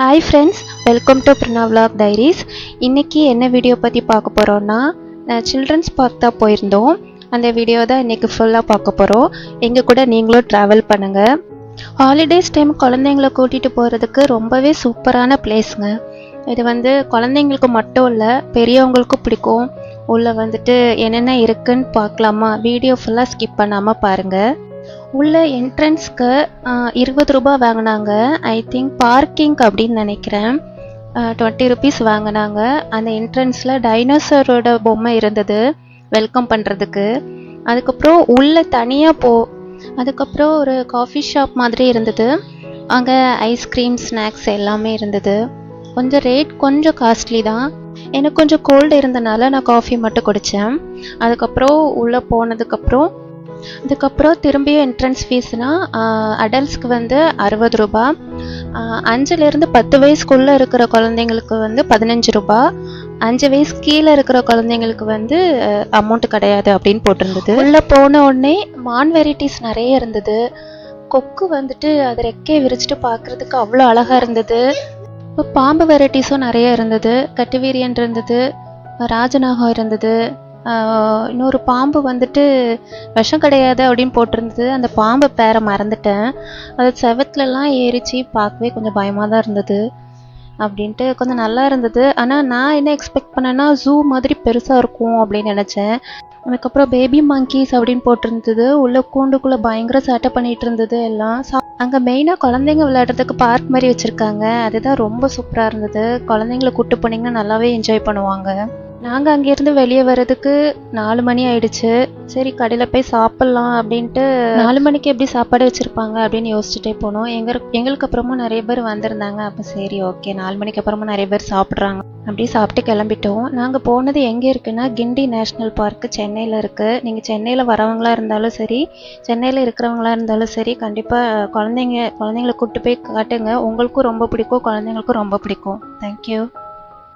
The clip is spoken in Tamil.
Hi friends welcome to Prana vlog diaries இன்றைக்கி என்ன வீடியோ பற்றி பார்க்க போகிறோன்னா சில்ட்ரன்ஸ் பார்க் தான் போயிருந்தோம். அந்த வீடியோ தான் இன்றைக்கி ஃபுல்லாக பார்க்க போகிறோம் எங்கள் கூட நீங்களும் ட்ராவல் பண்ணுங்கள் ஹாலிடேஸ் டைம் குழந்தைங்கள கூட்டிகிட்டு போகிறதுக்கு ரொம்பவே சூப்பரான பிளேஸுங்க இது வந்து குழந்தைங்களுக்கு மட்டும் இல்லை பெரியவங்களுக்கும் பிடிக்கும். உள்ளே வந்துட்டு என்னென்ன இருக்குன்னு பார்க்கலாமா? வீடியோ ஃபுல்லாக ஸ்கிப் பண்ணாமல் பாருங்கள் உள்ள என்ட்ரன்ஸ்க்கு இருபது ரூபாய் வாங்கினாங்க. ஐ திங்க் பார்க்கிங் அப்படின்னு நினைக்கிறேன். டுவெண்ட்டி ருபீஸ் வாங்கினாங்க. அந்த என்ட்ரன்ஸில் டைனோசரோட பொம்மை இருந்தது வெல்கம் பண்ணுறதுக்கு அதுக்கப்புறம் உள்ளே தனியாக போ அதுக்கப்புறம் ஒரு காஃபி ஷாப் மாதிரி இருந்தது. அங்கே ஐஸ்கிரீம் ஸ்நாக்ஸ் எல்லாமே இருந்தது. கொஞ்சம் ரேட் கொஞ்சம் காஸ்ட்லி தான். எனக்கு கொஞ்சம் கோல்டு இருந்தனால நான் காஃபி மட்டும் குடித்தேன் அதுக்கப்புறம் உள்ளே போனதுக்கப்புறம் அதுக்கப்புறம் திரும்பியும் என்ட்ரன்ஸ் ஃபீஸ்னால் அடல்ட்ஸ்க்கு வந்து அறுபது ரூபா. அஞ்சுலேருந்து பத்து வயசுக்குள்ளே இருக்கிற குழந்தைங்களுக்கு வந்து பதினஞ்சு ரூபா. அஞ்சு வயசு கீழே இருக்கிற குழந்தைங்களுக்கு வந்து அமௌண்ட் கிடையாது அப்படின்னு போட்டிருந்தது. உள்ளே போன உடனே மான் வெரைட்டிஸ் நிறைய இருந்தது. கொக்கு வந்துட்டு அது ரெக்கையை விரிச்சிட்டு பார்க்குறதுக்கு அவ்வளோ அழகாக இருந்தது. இப்போ பாம்பு வெரைட்டிஸும் நிறைய இருந்தது. கட்டுவீரியன் இருந்தது. ராஜநாகம் இருந்தது. இன்னொரு பாம்பு வந்துட்டு விஷம் கிடையாது அப்படின்னு போட்டிருந்தது. அந்த பாம்பை பேரை மறந்துட்டேன். அது செவத்துலலாம் ஏறிச்சு பார்க்கவே கொஞ்சம் பயமாக தான் இருந்தது அப்படின்ட்டு கொஞ்சம் நல்லா இருந்தது. ஆனால் நான் என்ன எக்ஸ்பெக்ட் பண்ணேன்னா ஜூ மாதிரி பெருசாக இருக்கும் அப்படின்னு நினச்சேன். அதுக்கப்புறம் பேபி மங்கீஸ் அப்படின்னு போட்டிருந்தது. உள்ள கூண்டுக்குள்ளே பயங்கர சேட்டை பண்ணிகிட்டு இருந்தது எல்லாம். சா- அங்கே மெயினாக குழந்தைங்க விளையாடுறதுக்கு பார்க் மாதிரி வச்சுருக்காங்க. அதுதான் ரொம்ப சூப்பராக இருந்தது. குழந்தைங்கள கூப்பிட்டு போனீங்கன்னா நல்லாவே என்ஜாய் பண்ணுவாங்க. நாங்கள் அங்கேருந்து வெளியே வர்றதுக்கு நாலு மணி ஆயிடுச்சு. சரி கடையில் போய் சாப்பிட்லாம் அப்படின்ட்டு நாலு மணிக்கு எப்படி சாப்பாடு வச்சுருப்பாங்க அப்படின்னு யோசிச்சுட்டே போனோம். எங்கள் எங்களுக்கு அப்புறமும் நிறைய பேர் வந்திருந்தாங்க. அப்போ சரி ஓகே நாலு மணிக்கு அப்புறமும் நிறைய பேர் சாப்பிட்றாங்க. அப்படியே சாப்பிட்டு கிளம்பிட்டோம். நாங்கள் போனது எங்கே இருக்குன்னா கிண்டி நேஷ்னல் பார்க்கு சென்னையில் இருக்குது நீங்கள் சென்னையில் வரவங்களா இருந்தாலும் சரி சென்னையில் இருக்கிறவங்களா இருந்தாலும் சரி கண்டிப்பாக குழந்தைங்க குழந்தைங்கள கூப்பிட்டு போய் காட்டுங்க. உங்களுக்கும் ரொம்ப பிடிக்கும் குழந்தைங்களுக்கும் ரொம்ப பிடிக்கும். தேங்க்யூ